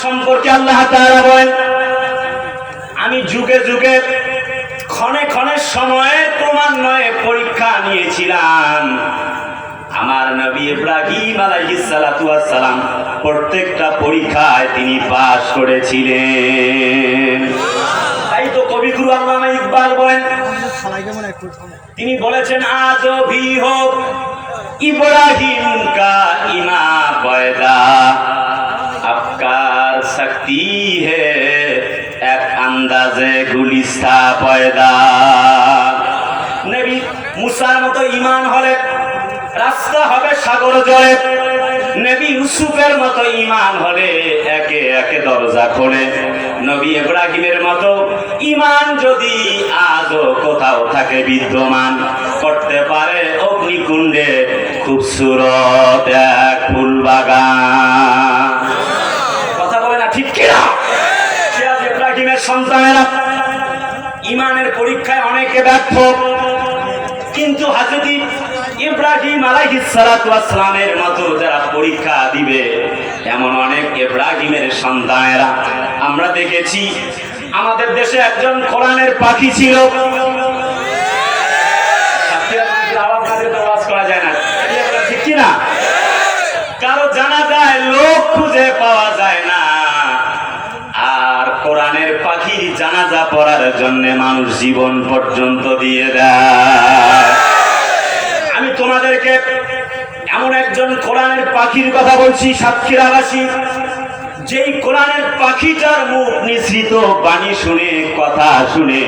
সম্পর্কে আল্লাহ তাআলা বলেন, আমি যুগে যুগে ক্ষণে ক্ষণে সময়ের ক্রমান্বয়ে পরীক্ষা নিয়েছিলাম। আমার নবী ইব্রাহিম সালাম প্রত্যেকটা পরীক্ষায় তিনি পাশ করেছিলেন। তাই তো কবিগুরু আল্লামা ইকবাল বলেন, তিনি বলেছেন, আজ ভি হোক ইব্রাহিম কা ইমা পয়দা। আপকার শক্তি হে, এক আন্দাজে গুলিস্তা পয়দা। নবী মুসার মতো ইমান হলে রাস্তা হবে সাগর জলে। নবী ইউসুফের মতো ইমান হলে একে একে দরজা খোলে। নবী ইব্রাহিমের মতো ইমান যদি আজও কোথাও থাকে বিদ্যমান, করতে পারে অগ্নিকুণ্ডে খুব সুরত এক ফুল বাগান কথা বলে না ঠিক কিনা সিরাজ ইব্রাহিমের সন্তানেরা ইমানের পরীক্ষায় অনেকে ব্যর্থ। কিন্তু হাজরতি ইব্রাহিম আলাইহিস সালাতু ওয়াস সালামের মতো যারা পরীক্ষা দিবে, এমন অনেক ইব্রাহিমের সন্তানেরা। আমরা দেখেছি, আমাদের দেশে একজন কোরআনের পাখি ছিল জানাজা পড়ার জন্য মানুষ জীবন পর্যন্ত দিয়ে দেয়। আমি তোমাদেরকে এমন একজন কোরআনের পাখির কথা বলছি সাতক্ষীরাবাসী যেই কোরআনের পাখিটার মুখ নিঃসৃত বাণী শুনে, কথা শুনে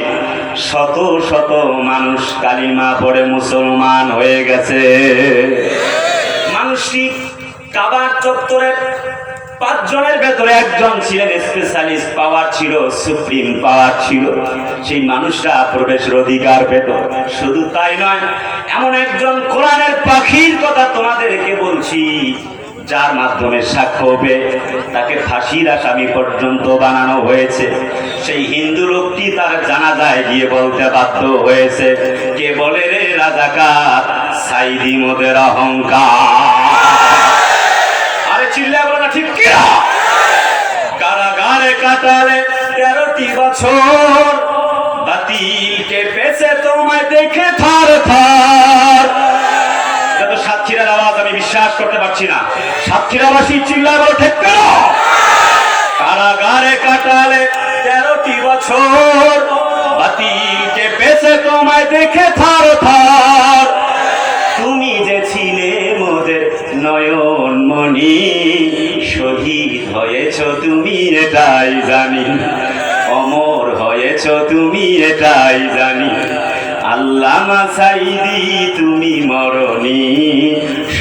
শত শত মানুষ কালিমা পড়ে মুসলমান হয়ে গেছে। মানুষটি কাবার চত্বরে পাঁচজনের ভেতরে একজন ছিলেন স্পেশালিস্ট পাওয়ার ছিল সুপ্রিম পাওয়ার ছিল। সেই মানুষটা প্রবেশের অধিকার পেত। শুধু তাই নয়, এমন একজন কোরআনের পাখির কথা তোমাদেরকে বলছি, যার মাধ্যমে সাক্ষ্য হবে। তাকে ফাঁসির আসামি পর্যন্ত বানানো হয়েছে। সেই হিন্দু লোকটি তার জানাজায় গিয়ে বলতে বাধ্য হয়েছে, কে বলে রে রাজাকার? সাইদি মোদের অহংকার। আরে চিল্লা কারাগারে কাটালে তেরোটি বছর। বাতিলকে পেছে তোমায় দেখে থার থার। তো আওয়াজ আমি বিশ্বাস করতে পারছি না। সাতক্ষীরাবাসী চিল্লা বলো ঠিক কেন? কারাগারে কাটালে তেরোটি বছর। বাতিলকে পেছে তোমায় দেখে থার থার। তুমি যে ছিলে মোদের নয়ন মনি শহীদ হয়েছ তুমি এটাই জানি। অমর হয়েছ তুমি এটাই জানি। আল্লামা সাইদি তুমি মরণি।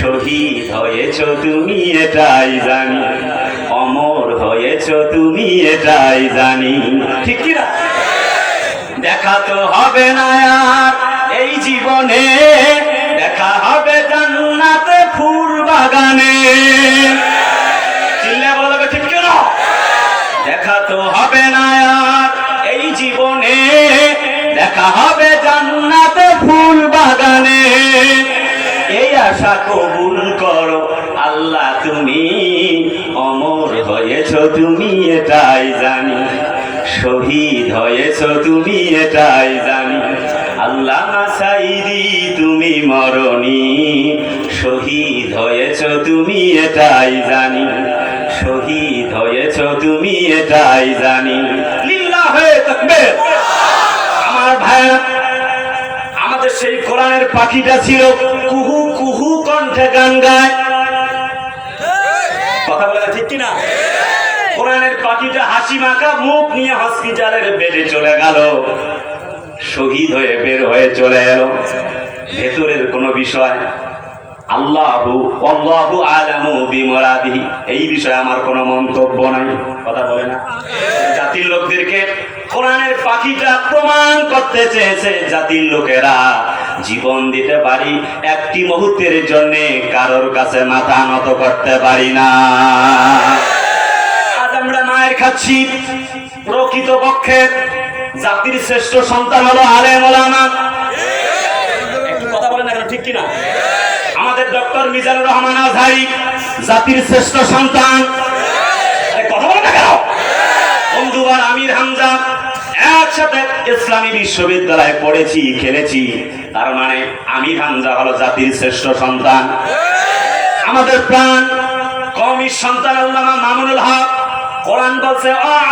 শহীদ হয়েছ তুমি এটাই জানি। অমর হয়েছ তুমি এটাই জানি। ঠিক কি না? দেখা তো হবে না আর এই জীবনে। দেখা হবে জান্নাতে ফুল বাগানে চিল্লা বলো লোকে ঠিক কেন দেখা তো হবে না আর। এই জীবনে দেখা হবে জান্নাতে ফুল বাগানে। এই আশা কবুল করো, আল্লাহ তুমি অমর হয়েছ, তুমি এটাই জানি। শহীদ হয়েছ, তুমি এটাই জানি। আল্লাহ সাইদি তুমি মরণি। শহীদ হয়েছ, তুমি এটাই জানি। শহীদ হয়েছ তুমি এটাই জানি। আমার ভাইরা আমাদের সেই কোরআনের পাখিটা ছিল কুহু কুহু কণ্ঠে গান গায়। কথা বলে ঠিক কিনা? কোরআনের পাখিটা হাসি মাখা মুখ নিয়ে হসপিটালের বেডে চলে গেল। শহীদ হয়ে বের হয়ে চলে এলো। ভেতরের কোনো বিষয় আল্লাহু আল্লাহু আলামু বিমরাদিহি। এই বিষয়ে আমার কোনো মন্তব্য নাই। কথা বলে না। জাতির লোকদেরকে কোরআনের পাখিটা প্রমাণ করতে চেয়েছে জাতির লোকেরা। জীবন দিতে পারি একটি মুহূর্তের জন্য কারোর কাছে মাথা নত করতে পারি না। আজ আমরা মায়ের খাচ্ছি। প্রকৃত পক্ষে জাতির শ্রেষ্ঠ সন্তান হলো আলেম ওলামা। একটু কথা বলেন না ঠিক কিনা? মিজানুর রহমান আজহারি, জাতির শ্রেষ্ঠ সন্তান। আমির হামজা, একসাথে ইসলামী বিশ্ববিদ্যালয়ে পড়েছি, খেলেছি। তার মানে হামজা হলো জাতির শ্রেষ্ঠ সন্তান। আমাদের প্রাণ কমি সন্তান আল্লামা মামুনুল হক, কোরআন বলছে,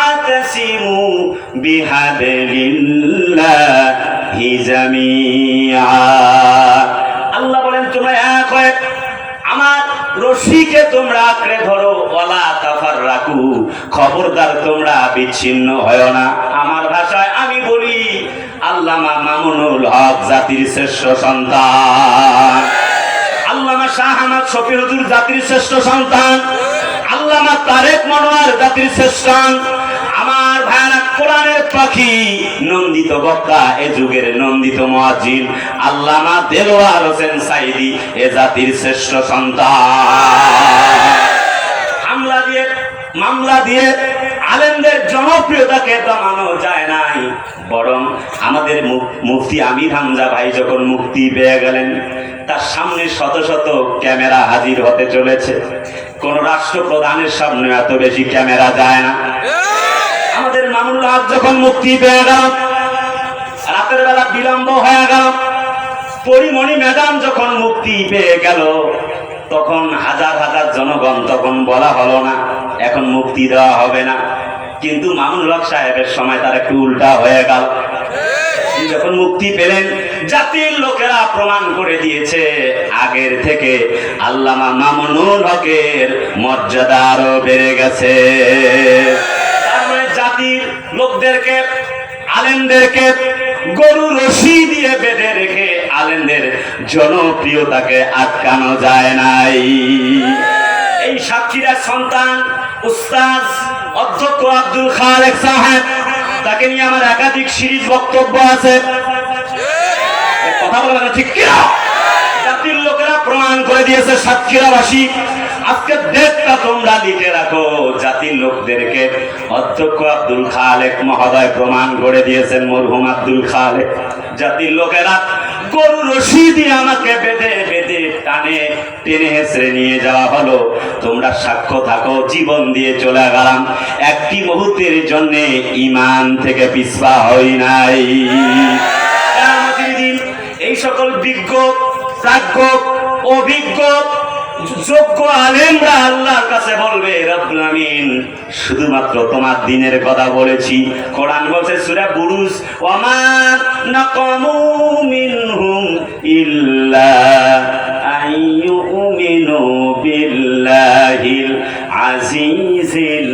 আতাসিমু বিহাদিল্লাহি আল্লাহ বলেন, তোমরা এক হয়ে রশিকে তোমরা আঁকড়ে ধরো ওলা তাফার রাখু খবরদার তোমরা বিচ্ছিন্ন হয় না। আমার ভাষায় আমি বলি, আল্লামা মামুনুল হক জাতির শ্রেষ্ঠ সন্তান। আল্লামা শাহ আহমদ জাতির শ্রেষ্ঠ সন্তান। আল্লামা তারেক মনোয়ার জাতির শ্রেষ্ঠ আমার ভাইরা কোরআনের পাখি, নন্দিত বক্তা, এ যুগের নন্দিত মুয়াজ্জিন আল্লামা দেলোয়ার হোসেন সাইদি, এ জাতির শ্রেষ্ঠ সন্তান। হামলা দিয়ে, মামলা দিয়ে আলেমদের জনপ্রিয়তাকে দমানো যায় নাই। বরং আমাদের মুফতি আমির হামজা ভাই যখন মুক্তি পেয়ে গেলেন, তার সামনে শত শত ক্যামেরা হাজির হতে চলেছে। কোন রাষ্ট্রপ্রধানের সামনে এত বেশি ক্যামেরা যায় না। আমাদের মামুনুল হক যখন মুক্তি পেয়ে গেল, রাতের বেলা বিলম্ব হয়ে গেল, পরিমণি ম্যাডাম যখন মুক্তি পেয়ে গেল, তখন হাজার হাজার জনগণ তখন বলা হলো না, এখন মুক্তি দেওয়া হবে না। কিন্তু মামুনুল হক সাহেবের সময় তার একটু উল্টা হয়ে গেল। যখন মুক্তি পেলেন, জাতির লোকেরা প্রমাণ করে দিয়েছে, আগের থেকে আল্লামা মামুনুল হকের মর্যাদা আরও বেড়ে গেছে। জাতির লোকদেরকে, আলেমদেরকে গরু রশি দিয়ে বেঁধে রেখে আলেমদের জনপ্রিয়তাকে আটকানো যায় নাই। এই সাক্ষীরা সন্তান উস্তাজ অধ্যক্ষ আব্দুল খালেক সাহেব, তাকে নিয়ে আমার একাধিক সিরিজ বক্তব্য আছে। কথা বলে না ঠিক কিনা? জাতির লোকেরা প্রমাণ করে দিয়েছে সাতক্ষীরাবাসী আজকে ডেটটা তোমরা লিখে রাখো। জাতির লোকদেরকে অধ্যক্ষ আব্দুল খালেক মহোদয় প্রমাণ করে দিয়েছেন, মরহুম আব্দুল খালেক। জাতির লোকেরা গরু রশি দিয়ে আমাকে বেঁধে বেঁধে, টানে, টেনে হেসড়ে নিয়ে যাওয়া হলো। তোমরা সাক্ষ্য থাকো, জীবন দিয়ে চলে গেলাম। একটি মুহূর্তের জন্য ইমান থেকে পিছপা হই নাই। এই সকল বিজ্ঞ, প্রাজ্ঞ, অভিজ্ঞ যোগ্য আলেমরা আল্লাহর কাছে বলবে, রব্বুল আমিন শুধুমাত্র তোমার দিনের কথা বলেছি। কোরআন বলছে, সূরা বুরুজ ওমা নাকামু মিনহুম ইল্লা আইয়ুমিনু বিল্লাহিল আজিজিল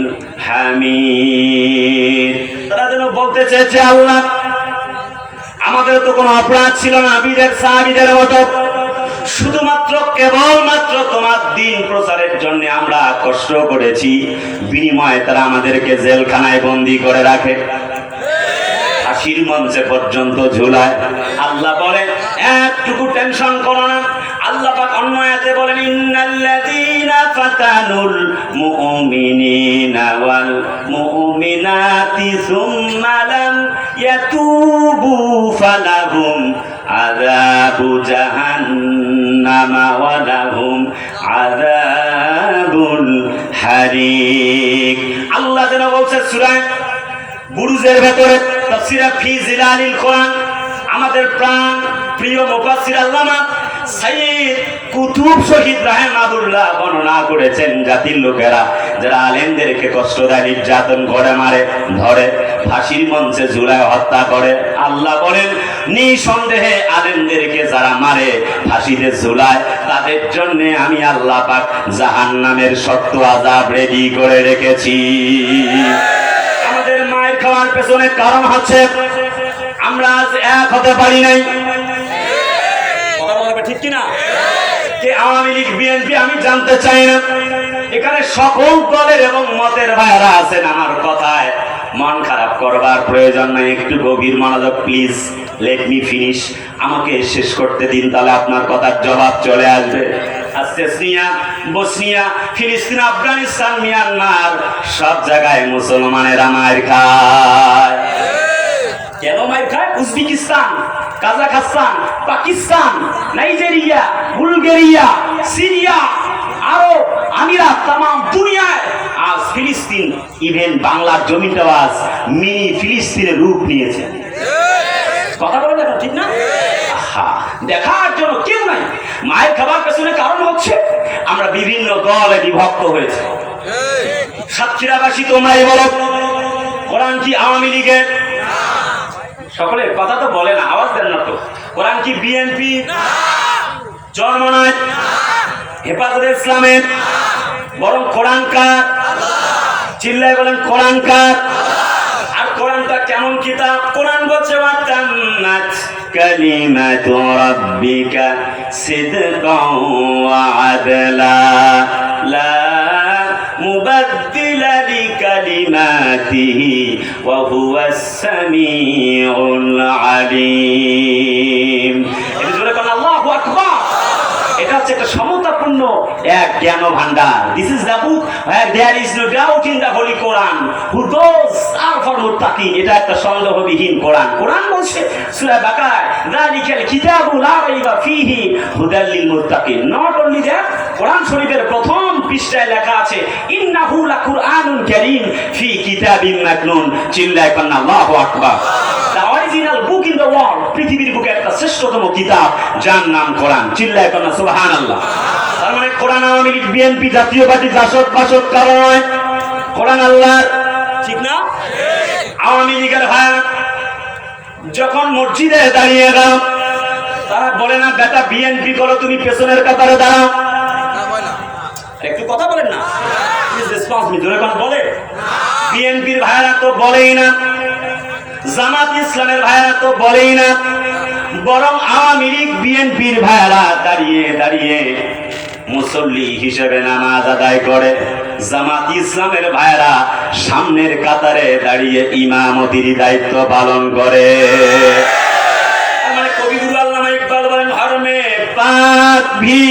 হামিদ। তারা যেন বলতে চেয়েছে, আল্লাহ, আমাদের তো কোনো অপরাধ ছিল না, বিদের সাহাবিদের মতো শুধুমাত্র কেবলমাত্র তোমার দিন প্রচারের জন্য আমরা কষ্ট করেছি। বিনিময়ে তারা আমাদেরকে জেলখানায় বন্দি করে রাখে। হাসির মঞ্চে পর্যন্ত ঝুলায়। আল্লাহ বলে, একটুকু টেনশন করো না। আল্লাহ পাক অন্য বলেন, ইন্নাল্লাযীনা ফাতানুল মুমিনিনা ওয়াল মুমিনাতি সুম্মা লাম ইয়াতুবু ফালাহুম জাহান্নামা ওয়া লাহুম আযাবুল হারিক। আল্লাহ যেন বলছে, সূরা বুরুজের ভেতরে তাফসিরা ফি জিলালিল কোরআন। আমাদের প্রাণ, প্রিয় মুফাসসির আল্লামা কুতুব শহীদ রাহেমাহুল্লাহ বর্ণনা করেছেন জাতির লোকেরা, যারা আলেমদেরকে কষ্ট দেয়, নির্যাতন করে মারে, ধরে, ফাঁসির মঞ্চে ঝুলায় হত্যা করে। আল্লাহ বলেন, নিঃসন্দেহে আলেমদেরকে যারা মারে, ফাঁসিতে ঝুলায়, তাদের জন্য আমি আল্লাহ পাক জাহান্নামের সত্য আজাব রেডি করে রেখেছি। আমাদের মায়ের খাওয়ার পেছনে কারণ হচ্ছে, আমরা আজ এক হতে পারি নাই। ঠিক কিনা? কে আওয়ামী লীগ, বিএনপি, আমি জানতে চাই না। এখানে সকল দলের এবং মতের ভাইরা আছেন আমার কথায়। মন খারাপ করবার প্রয়োজন নাই, একটু গভীর মনোযোগ প্লিজ লেট মি ফিনিশ আমাকে শেষ করতে দিন, তাহলে আপনার কথার জবাব চলে আসবে। আস্তেসনিয়া বসনিয়া, ফিলিস্তিন, আফগানিস্তান, মিয়ানমার, সব জায়গায় মুসলমানেরা মায়ের খায়। কেন মায়ের খায়? Uzbekistan. Kazakhstan, Pakistan, Nigeria, Bulgaria, Syria, আরও আমিরা তাম দুনিয়ায়। আজ ফিলিস্তিন ইভেন বাংলার জমিটাও আজ মিনি ফিলিস্তিনের রূপ নিয়েছে। কথা বলে দেখো ঠিক না? দেখার জন্য কেউ নাই। মায়ের খাবার পেছনে কারণ হচ্ছে, আমরা বিভিন্ন দলে বিভক্ত হয়েছে। সাতক্ষীরাবাসী তোমরাই বলো, কোরআন কি আওয়ামী লীগের? সকলে কথা তো বলে না, আওয়াজ দেন না তো। কোরআন কি বিএনপি জন্ম নয় হেফাজত ইসলামের বরং কোরআন কার? চিল্লায় বলেন কোরআন কার? আর কোরআনটা কেমন কিতাব? কোরআন বলছে লা মুবাদ্দিলা ওয়া হুয়াস সামিউল আলিম এটা হচ্ছে একটা সমতাপূর্ণ এক জ্ঞান ভান্ডার this is the book there is no doubt in the holy Quran, who those are for মুত্তাকিন এটা একটা সন্দেহবিহীন কোরআন। কোরআন বলছে, সূরা বাকারায় যালিকাল কিতাবু লা রাইবা ফীহি হুদাল লিল মুত্তাকিন। নট অনলি দ্যাট কোরআন শরীফের প্রথম পৃষ্ঠায় লেখা আছে, ইন্নাহু লাকুরআনুন কারীম ফি কিতাবিন মাকনুন চিল্লায় কন্না আল্লাহু আকবার the original book in the world পৃথিবীর বুকে একটা শ্রেষ্ঠতম কিতাব, যার নাম কোরআন, চিল্লায় কন্যা সুবহান আল্লাহ তার মানে কোরআন আওয়ামী লীগ, বিএনপি, জাতীয় পার্টি, জাসদ বাসদ কারণ কোরআন আল্লাহ ঠিক না? আওয়ামী লীগের ভাই যখন মসজিদে দাঁড়িয়ে গেল তারা বলে, না, বেটা, বিএনপি করো, তুমি পেছনের কাতারে দাঁড়াও। একটু কথা বলেন না। বলে বিএনপির ভাইরা তো বলেই না। জামাত ইসলামের ভাইরা তো বলেই না। বরং আওয়ামী লীগ বিএনপির ভাইরা দাঁড়িয়ে দাঁড়িয়ে মুসল্লি হিসেবে নামাজ আদায় করে। জামাত ইসলামের ভাইরা সামনের কাতারে দাঁড়িয়ে ইমামতির দায়িত্ব পালন করে। মানে কবিগুরু আল্লামা ইকবাল বলেন, হরমে পাক ভি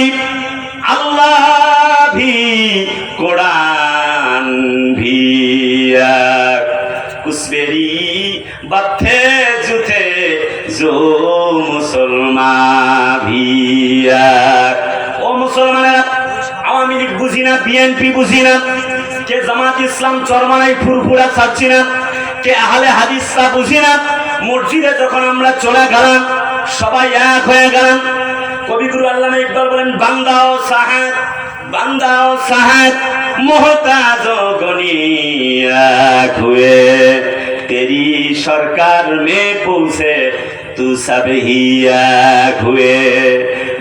ভি ও মুসলমানেরা, আওয়ামী লীগ বুঝি না বিএনপি বুঝি না, কে জামাত ইসলাম চরমানাই ফুরফুরা ছাড়ছি না, কে আহলে হাদিসটা বুঝি না, মসজিদে যখন আমরা চলে গেলাম, সবাই এক হয়ে গেলাম, কবিগুরু আল্লামা ইকবাল বলেন বান্দা ও সাহাদ বান্দা ও সাহাদ, মোহতাজ ও গনি এক হুয়ে, তেরি সরকার মে পৌঁছে তু সব হুয়ে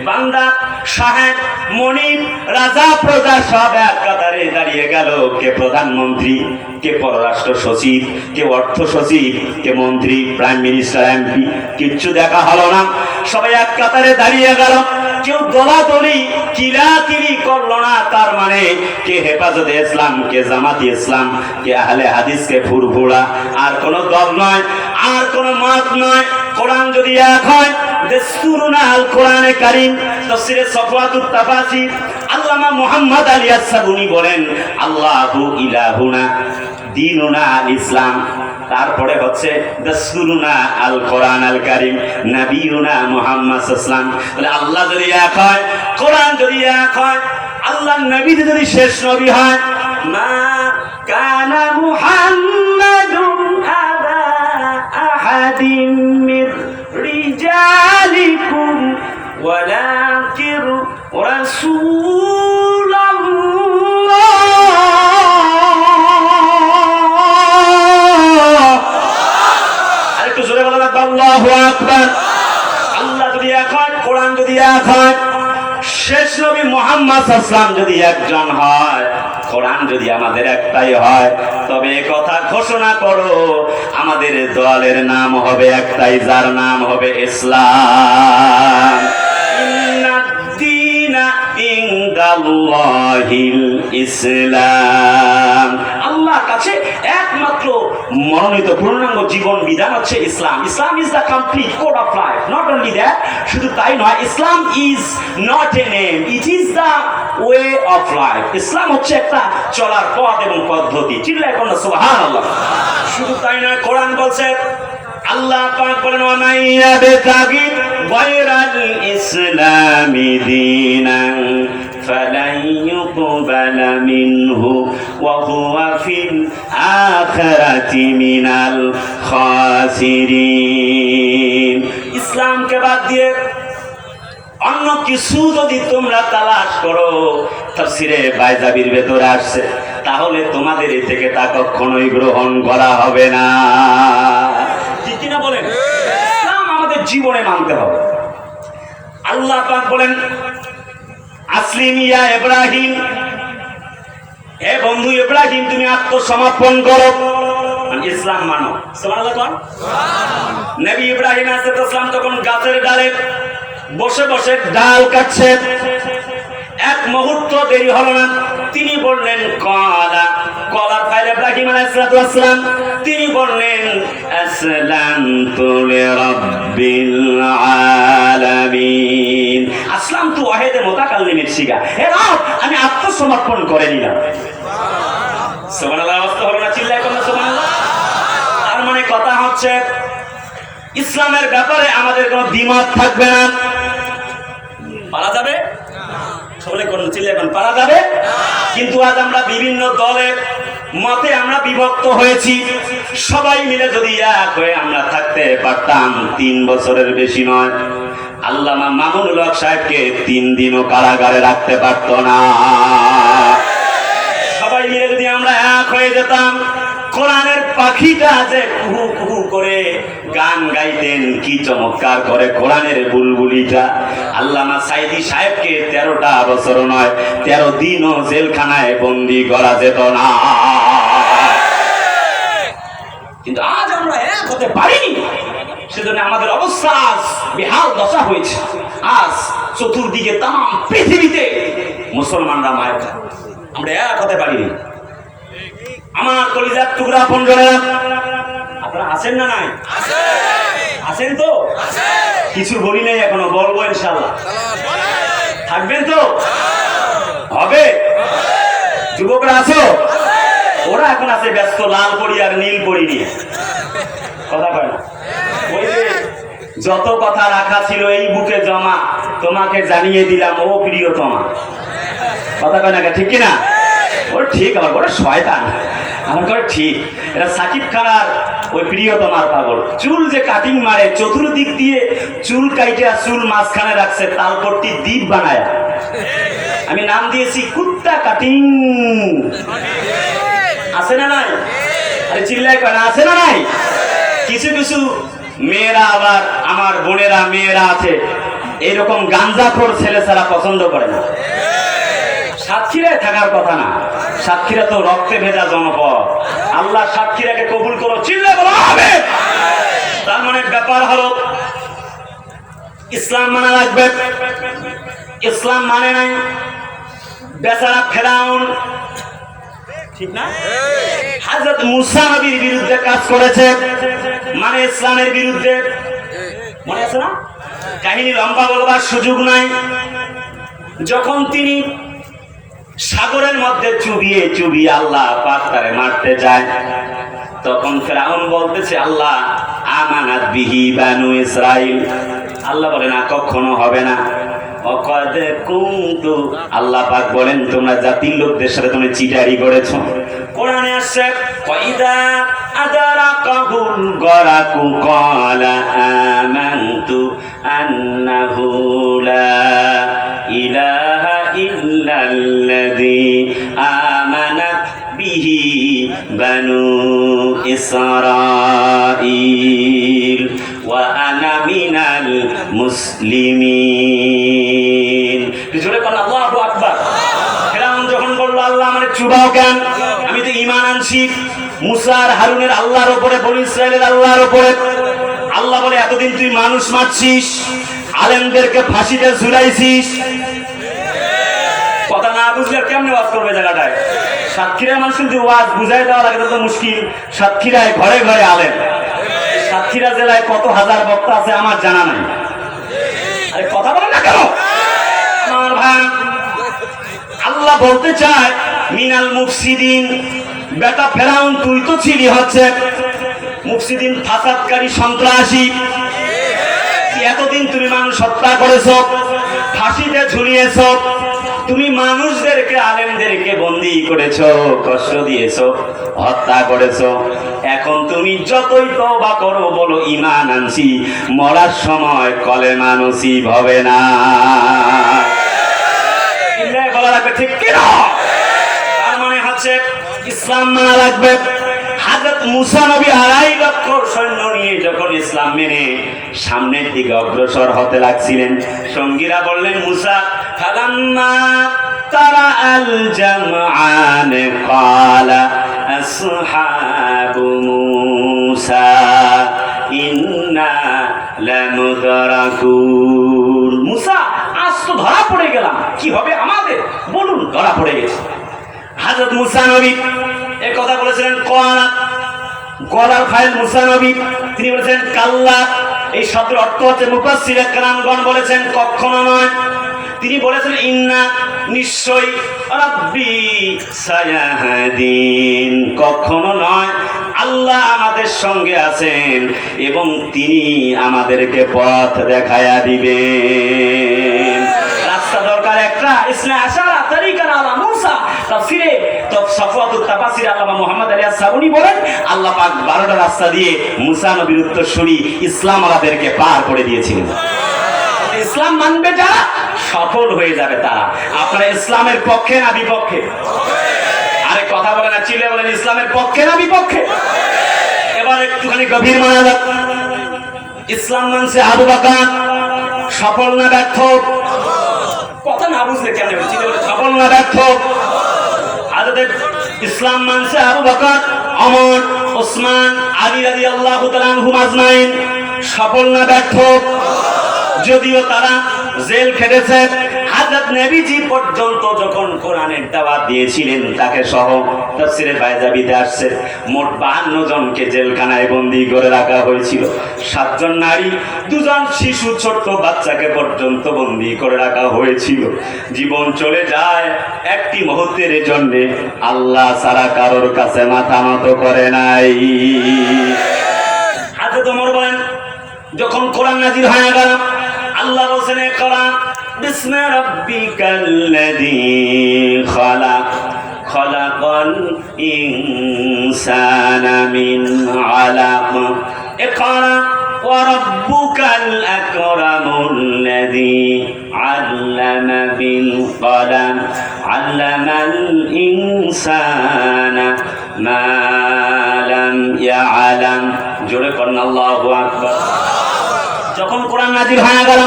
বান্দা সাহেব মনিব, রাজা, প্রজা সব এক কাতারে দাঁড়িয়ে গেল। কে প্রধানমন্ত্রী, কে পররাষ্ট্র সচিব, কে অর্থ সচিব, কে মন্ত্রী, প্রাইম মিনিস্টার, এমপি, কিচ্ছু দেখা হলো না। সবাই এক কাতারে দাঁড়িয়ে গেল। কেউ দলাদলি, কিলাকিলি করল না। তার মানে কে হেফাজতে ইসলাম, কে জামাতি ইসলাম, কে আহলে হাদিস কে ফুরফুরা আর কোনো দল নয়, আর কোনো মত নয়। কোরআন যদি এক হয় দেসুরুনা আল কোরআনে কারিম, তফসিরে সফওয়াতুত তাফাসির, আল্লামা মুহাম্মদ আলী আসাবুনি বলেন, আল্লাহু ইলাহুনা, দিনুনা আল ইসলাম তারপরে হচ্ছে দসুরুনা আল কোরআন আল কারিম নবীরুনা মুহাম্মদ ইসলাম তাহলে আল্লাহ যদি এক হয়, কোরআন যদি এক হয় আল্লাহ নবী যদি শেষ নবী হয়, মা কানা মুহাম্মাদুন আবা আহাদিম মির রিজালিকুম ولكن رسول الله আরেকটু জোরে বলা লাগবে আল্লাহু আকবার আল্লাহ যদি এক হয় কোরআন যদি এক হয় শেষ নবী মোহাম্মদ আসলাম যদি একজন হয় কোরআন যদি আমাদের একটাই হয়, তবে কথা ঘোষণা করো, আমাদের দলের নাম হবে একটাই, যার নাম হবে ইসলাম। ইসলাম। আল্লাহর কাছে একমাত্র মনোনীত পূর্ণাঙ্গ জীবন বিধান হচ্ছে ইসলাম। Islam is the complete code of life not only that শুধু তাই নয়, Islam is not a name it is the way of life ইসলাম হচ্ছে একটা চলার পথ এবং পদ্ধতি। চিল্লায় কোন সুবহান আল্লাহ শুধু তাই নয়, কোরআন বলছে, আল্লাহ পাক বলেন ওয়ামাইয়া বেতাগি গায়রাল ইসলামি দীনান فلن يقبل منه وهو في الآخرة من الخاسرين ইসলামকে বাদ দিয়ে অন্য কিছু যদি তোমরা তালাশ করো তাফসিরে বাইজাবির ভেতরে আসছে তাহলে তোমাদের এ থেকে তা কখনোই গ্রহণ করা হবে না ঠিক কিনা বলেন ইসলাম আমাদের জীবনে মানতে হবে আল্লাহ পাক বলেন আসলিম ইয়া ইব্রাহিম। হে বন্ধু ইব্রাহিম, তুমি আত্মসমর্পণ করো। ইসলাম মানো। নবী ইব্রাহিম আলাইহিস সালাম তখন গাছের ডালে বসে বসে ডাল কাটছে। এক মুহূর্ত দেরি হলো না। তিনি বললেন, কলা কলা ফাইল ইব্রাহিম আলাইহিসসালাম তিনি বললেন, আসলামতু লিরাব্বিল আলামিন। আসলাম তু ওয়াহিদে মুতাকাল্লিমের শিগা হে রব, আমি আত্মসমর্পণ করে নিলাম। সুবহানাল্লাহ অবস্থা হলো না চিল্লায় কোন সুবহানাল্লাহ। তার মানে কথা হচ্ছে, ইসলামের ব্যাপারে আমাদের কোনো দ্বিমত থাকবে না। পারা যাবে? সকলে কোন চিল্লে এখন পারা যাবে? কিন্তু আজ আমরা বিভিন্ন দলে, মতে আমরা বিভক্ত হয়েছি। সবাই মিলে যদি এক হয়ে আমরা থাকতে পারতাম, তিন বছরের বেশি নয়। আল্লামা মামুনুল হক সাহেবকে তিন দিনও কারাগারে রাখতে পারত না। সবাই মিলে যদি আমরা এক হয়ে যেতাম, কোরআনের পাখিটা যে কুহু কুহু করে গান গাইতেন, কি চমৎকার করে কোরআনের বুলবুলিটা। আল্লামা সাইদি সাহেবকে তেরোটা বছর নয়, তেরো দিনও জেলখানায় বন্দি করা যেত না। কিন্তু আজ আমরা এক হতে পারিনি। সেজন্য আমাদের অবস্থা আজ বেহাল দশা হয়েছে। আজ চতুর্দিকে তাম পৃথিবীতে মুসলমানরা মায়ের খায় আমরা এক হতে পারিনি আমার কলিজার টুকরা পঞ্জরা, আপনারা আছেন না নাই? আছেন তো? কিছু বলি নাই এখনও, বলব ইনশাল্লাহ থাকবেন তো? হবে? যুবকরা আছো? ওরা এখন আছে ব্যস্ত, লাল পরি আর নীল পরি নিয়ে। কথা কয়? ওই যত কথা রাখা ছিল এই বুকে জমা, তোমাকে জানিয়ে দিলাম, ও প্রিয় প্রিয়তমা কথা কয় না ঠিক কিনা? ওর ঠিক, আমার ওরা শয়তান। আমার ঘরে ঠিক। এটা সাকিব খানার ওই প্রিয়তমার পাগল। চুল যে কাটিং মারে, চতুর্দিক দিয়ে চুল কাইটা চুল মাঝখানে রাখছে তালপট্টি দ্বীপ বানায়। আমি নাম দিয়েছি কুত্তা কাটিং আছে না নাই? আরে চিল্লাই কয় না, আছে না নাই? কিছু কিছু মেয়েরা আবার আমার বোনেরা মেয়েরা আছে। এইরকম গাঞ্জাখোর ছেলে ছাড়া পছন্দ করে না। সাতক্ষীরায় থাকার কথা না। সাতক্ষীরা তো রক্তে ভেজা জনপদ। আল্লাহ সাতক্ষীরাকে কবুল করো চিল্লে বলো হবে তার মানে ব্যাপার হলো ইসলাম মানা লাগবে। ইসলাম মানে নাই বেচারা ফেরাউন। ঠিক না? হাজরত মুসা নবীর বিরুদ্ধে কাজ করেছে। মানে ইসলামের বিরুদ্ধে। মনে আছে না? কাহিনী লম্বা বলবার সুযোগ নাই। যখন তিনি সাগরের মধ্যে চুবিয়ে চুবিয়ে আল্লাহ পাক মারতে যায়, তখন ফেরাউন বলতেছে, আল্লাহ, আমানাত বিহি বানু ইসরাইল। আল্লাহ বলে, না, কখনো হবে না। কুন্তু, আল্লাহ পাক বলেন, তোমরা জাতির লোকদের সাথে তুমি চিটারি করেছ। কোরআনে আসছে কইদা আদারাকাহুল গরাকু ক্বালা আমানতু আন্নাহু লা ইলাহা ইল্লাল্লাযী আমানাত বিহি বানু ইসরাঈল ওয়া আনা মিনাল মুসলিমিন জোরে কোন আল্লাহু আকবার। ফেরাউন যখন বলল, আল্লাহ আমারে চুবাও কেন? আমি তো ঈমান আনছি। মুসা আর হারুনের আল্লাহর উপরে, বনি ইসরায়েলের আল্লাহর উপরে। আল্লাহ বলে, এতদিন তুই মানুষ মারছিস, আলেমদেরকে ফাঁসিতে ঝুলাইছিস। কথা না বুঝলে কেমনে ওয়াজ করবে জায়গাটায়? সাতক্ষীরার মানুষ যদি ওয়াজ বুঝাই দেওয়া লাগে তো মুশকিল। সাতক্ষীরায় ঘরে ঘরে আলেন সাতক্ষীরা জেলায় কত হাজার বক্তা আছে আমার জানা নাই। আরে কথা বলেন না কেন? আমার ভাই, আল্লাহ বলতে চায়, মিনাল মুফসিদিন বেটা ফেরাউন তুই তো ছিলি হচ্ছে মুফসিদিন ফাসাদকারী সন্ত্রাসী। এতদিন তুমি মানুষ হত্যা করেছ, ফাঁসিতে ঝুলিয়েছ, তুমি মানুষদেরকে, আলেমদেরকে বন্দি করেছ, কষ্ট দিয়েছ, হত্যা করেছ। এখন তুমি যতই তওবা করো, বলো ইমান আনছি, মরার সময় কলে মানসিব হবে না। বলা লাগবে, ঠিক কিনা? তার মানে হচ্ছে ইসলাম মানা লাগবে। হাজরত মুসা নবী আড়াই লক্ষ সৈন্য নিয়ে যখন ইসলাম মেনে সামনের দিকে অগ্রসর হতে লাগছিলেন, সঙ্গীরা বললেন, মুসা, ফালাম্মা তারা আল জামআন ক্বালা, আসহাবু মুসা, ইন্না লামুদরাকুন। মুসা, আজ তো ধরা পড়ে গেলাম। কি হবে আমাদের? বলুন, ধরা পড়ে গেছে। হাজরত মুসা নবী। এ কথা বলেছিলেন কোয়ানা গলার ফাইল মুসা নবী। তিনি বলেছেন, কাল্লা। এই শব্দের অর্থ হচ্ছে, মুফাসসির কালামগণ বলেছেন, কখনো নয়। তিনি বলেছেন ইন্না নিশ্চয়ই রাব্বি সায়াহাদিন। কখনো নয়। আল্লাহ আমাদের সঙ্গে আছেন এবং তিনি আমাদেরকে পথ দেখায়া দিবেন। রাস্তা দরকার একটা। ইসলাম আশারা তারিকার আলা মুসা। তাফসিরে সফওয়াতুত তাফসির আল্লামা মুহাম্মদ আলী সাবুনি বলেন আল্লাহ পাক 12টা রাস্তা দিয়ে মুসা নবীর উত্তরসূরি ইসলাম আমাদেরকে পার করে দিয়েছিলেন। ইসলাম মানবে যারা? সফল হয়ে যাবে তারা। আপনারা ইসলামের পক্ষে না বিপক্ষে? আরে কথা বলে না চিলে বলেন ইসলামের পক্ষে না বিপক্ষে? এবার একটুখানি গভীর মানা যাক ইসলাম মানছে আবু বাকার। সফল না ব্যর্থ? কথা না বুঝলে কেন সফল না ব্যর্থ? ইসলাম মানছে আবু বকর, অমর, ওসমান, আলী রাদিয়াল্লাহু আল্লাহ হুমাজমাইন সফল না ব্যর্থ? যদিও তারা জেল খেটেছে নবীজি পর্যন্ত যখন কোরআনের দাওয়াত দিয়েছিলেন, তাকে সহ তাফসিরে ফায়জাবিতে আসছে, মোট 52 জনকে জেলখানায় বন্দী করে রাখা হয়েছিল। সাতজন নারী, দুজন শিশু, ছোট্ট বাচ্চাকে পর্যন্ত বন্দী করে রাখা হয়েছিল। জীবন চলে যায় একটি মুহূর্তের জন্য, আল্লাহ সারা কারোর কাছে মাথা নত করে নাই। হাতে তোমর বলেন, যখন কোরআন নাজির হয়ে গেল আল্লাহ বলছেন এ কোরআন বিসমি রাব্বিকাল্লাযী খালাক খলাকাল ইনসানা মিন আলাক ইকরা وربك الأكرم الذي علم بالقلم علم الإنسان ما لم يعلم জোরে করেন আল্লাহু আকবার যখন কোরআন নাজির হয়ে গেল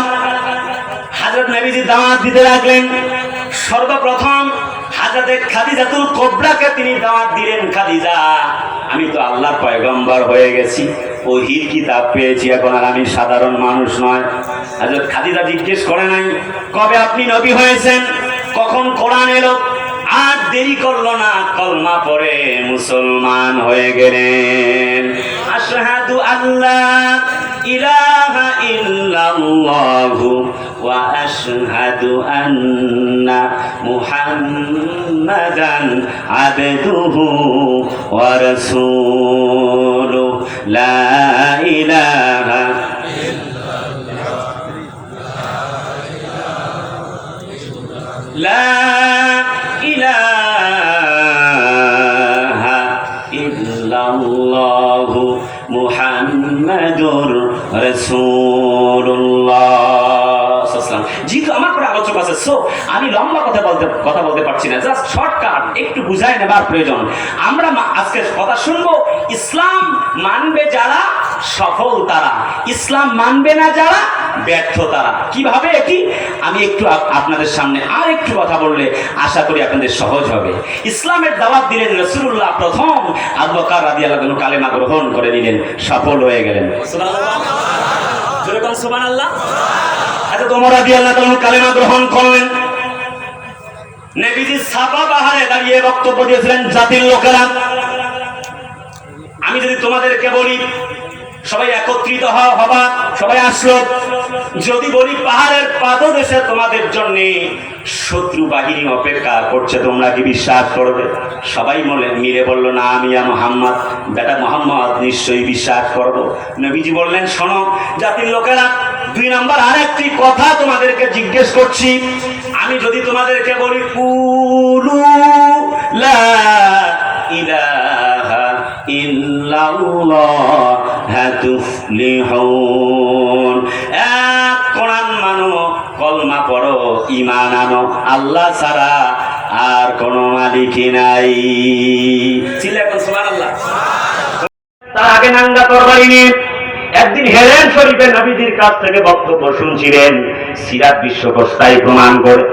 হাজরত নবীজি দাওয়াত দিতে লাগলেন। সর্বপ্রথম হাজরতে খাদিজাতুল কোবরাকে তিনি দাওয়াত দিলেন, খাদিজা, আমি তো আল্লাহর পয়গম্বর হয়ে গেছি। ওহির কিতাব পেয়েছি, এখন আর আমি সাধারণ মানুষ নয়। হাজরত খাদিজা জিজ্ঞেস করে নাই, কবে আপনি নবী হয়েছেন? কখন কোরআন এলো? আর দেরি করল না, কলমা পরে মুসলমান হয়ে গেলেন। আশহাদু আল্লাহ ইলাহা ইল্লাল্লাহু وأشهد أن محمدا عبده ورسوله. لا إله لا إله إلا الله محمد رسول الله. পরে আলোচক আছে সো, আমি লম্বা কথা বলতে কথা বলতে পারছি না। জাস্ট শর্টকাট একটু বুঝাই নেবার প্রয়োজন। আমরা আজকে কথা শুনব, ইসলাম মানবে যারা, সফল তারা। ইসলাম মানবে না যারা, ব্যর্থ তারা। কীভাবে এটি? আমি একটু আপনাদের সামনে আর একটু কথা বললে আশা করি আপনাদের সহজ হবে। ইসলামের দাওয়াত দিলেন রসুল্লাহ প্রথম। আবকার রাদি আল্লাহ কালেমা গ্রহণ করে নিলেন, সফল হয়ে গেলেন। সুবান আল্লাহ আচ্ছা তোমার গ্রহণ সাপা পাহাড়ে দাঁড়িয়ে বক্তব্য দিয়েছিলেন লোকেরা। আমি যদি তোমাদেরকে বলি সবাই একত্রিত হবা, সবাই আসলো। যদি বলি পাহাড়ের পাদদেশে তোমাদের জন্য শত্রু বাহিনী অপেক্ষা করছে, তোমরা কি বিশ্বাস করবে? সবাই মিলে বলল, না আমি মোহাম্মদ, বেটা মোহাম্মদ নিশ্চয়ই বিশ্বাস করব। নবীজি বললেন, শোনো, জাতির লোকেরা, দুই নাম্বার আরেকটি কথা তোমাদেরকে জিজ্ঞেস করছি। আমি যদি তোমাদেরকে বলি, কুলু লা এক কোরআন মানো, কলমা পড়ো, ঈমান আনো। আল্লাহ ছাড়া আর কোনো মালিকই নাই। চিল্লা এখন তার আগে নাঙ্গা তরবারি নিয়ে একদিন হেলেন শরীফে নবীজির কাছ থেকে বক্তব্য শুনছিলেন। সিরাত বিশ্বকোষ তাই প্রমাণ করে